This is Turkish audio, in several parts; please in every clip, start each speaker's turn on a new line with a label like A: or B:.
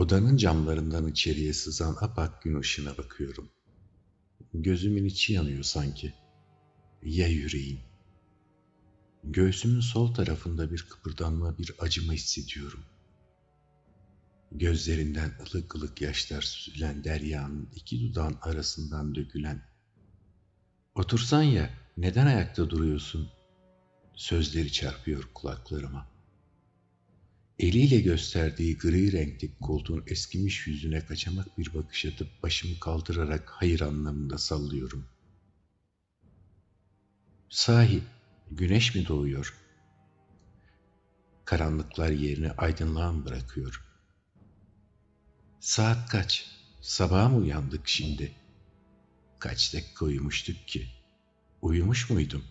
A: Odanın camlarından içeriye sızan apak gün ışığına bakıyorum. Gözümün içi yanıyor sanki. Ya yüreğim? Göğsümün sol tarafında bir kıpırdanma, bir acıma hissediyorum. Gözlerinden ılık ılık yaşlar süzülen deryanın iki dudağın arasından dökülen. Otursan ya, neden ayakta duruyorsun? Sözleri çarpıyor kulaklarıma. Eliyle gösterdiği gri renkli koltuğun eskimiş yüzüne kaçamak bir bakış atıp başımı kaldırarak hayır anlamında sallıyorum. Sahi güneş mi doğuyor? Karanlıklar yerini aydınlığa mı bırakıyor? Saat kaç? Sabaha mı uyandık şimdi? Kaç dakika uyumuştuk ki? Uyumuş muydum?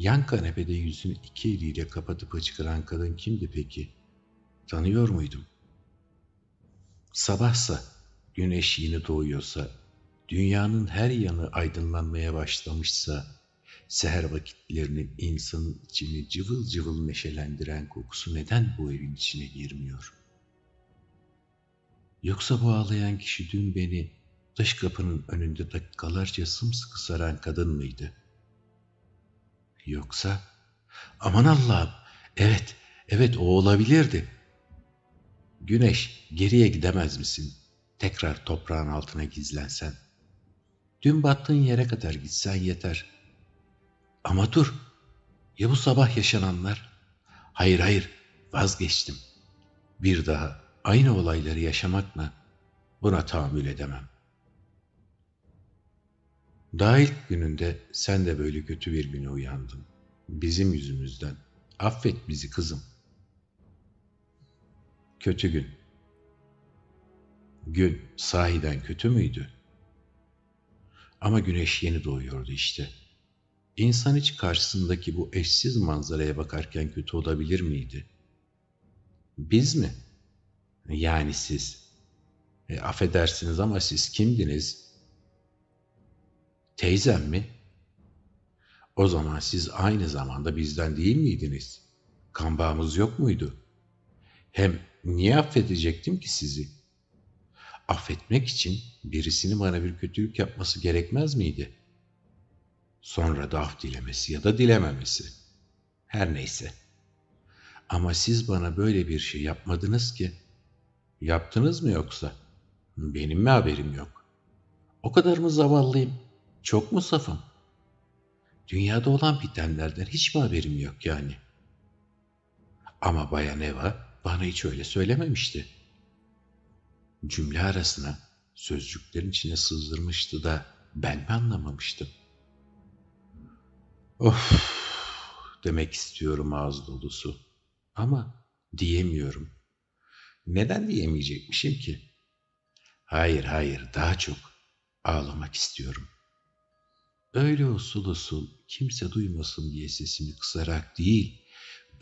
A: Yan kanepede yüzünü iki eliyle kapatıp hıçkıran kadın kimdi peki? Tanıyor muydum? Sabahsa, güneş yeni doğuyorsa, dünyanın her yanı aydınlanmaya başlamışsa, seher vakitlerinin insanın içini cıvıl cıvıl neşelendiren kokusu neden bu evin içine girmiyor? Yoksa bu ağlayan kişi dün beni dış kapının önünde dakikalarca sımsıkı saran kadın mıydı? Yoksa aman Allah'ım evet evet o olabilirdi. Güneş geriye gidemez misin? Tekrar toprağın altına gizlensen. Dün battığın yere kadar gitsen yeter. Ama dur. Ya bu sabah yaşananlar? Hayır hayır vazgeçtim. Bir daha aynı olayları yaşamak mı? Buna tahammül edemem. Daha ilk gününde sen de böyle kötü bir güne uyandın. Bizim yüzümüzden. Affet bizi kızım. Kötü gün. Gün sahiden kötü müydü? Ama güneş yeni doğuyordu işte. İnsan hiç karşısındaki bu eşsiz manzaraya bakarken kötü olabilir miydi? Biz mi? Yani siz. E, affedersiniz ama siz kimdiniz? Teyzem mi? O zaman siz aynı zamanda bizden değil miydiniz? Kan bağımız yok muydu? Hem niye affedecektim ki sizi? Affetmek için birisinin bana bir kötülük yapması gerekmez miydi? Sonra da af dilemesi ya da dilememesi. Her neyse. Ama siz bana böyle bir şey yapmadınız ki. Yaptınız mı yoksa? Benim mi haberim yok? O kadar mı zavallıyım? Çok mu safım? Dünyada olan bitenlerden hiç mi haberim yok yani? Ama Bayan Eva bana hiç öyle söylememişti. Cümle arasına sözcüklerin içine sızdırmıştı da ben mi anlamamıştım? Of demek istiyorum ağız dolusu. Ama diyemiyorum. Neden diyemeyecekmişim ki? Hayır hayır daha çok ağlamak istiyorum. Öyle usul usul kimse duymasın diye sesimi kısarak değil,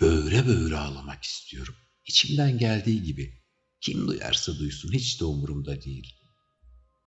A: böğre böğre ağlamak istiyorum. İçimden geldiği gibi. Kim duyarsa duysun hiç de umurumda değil.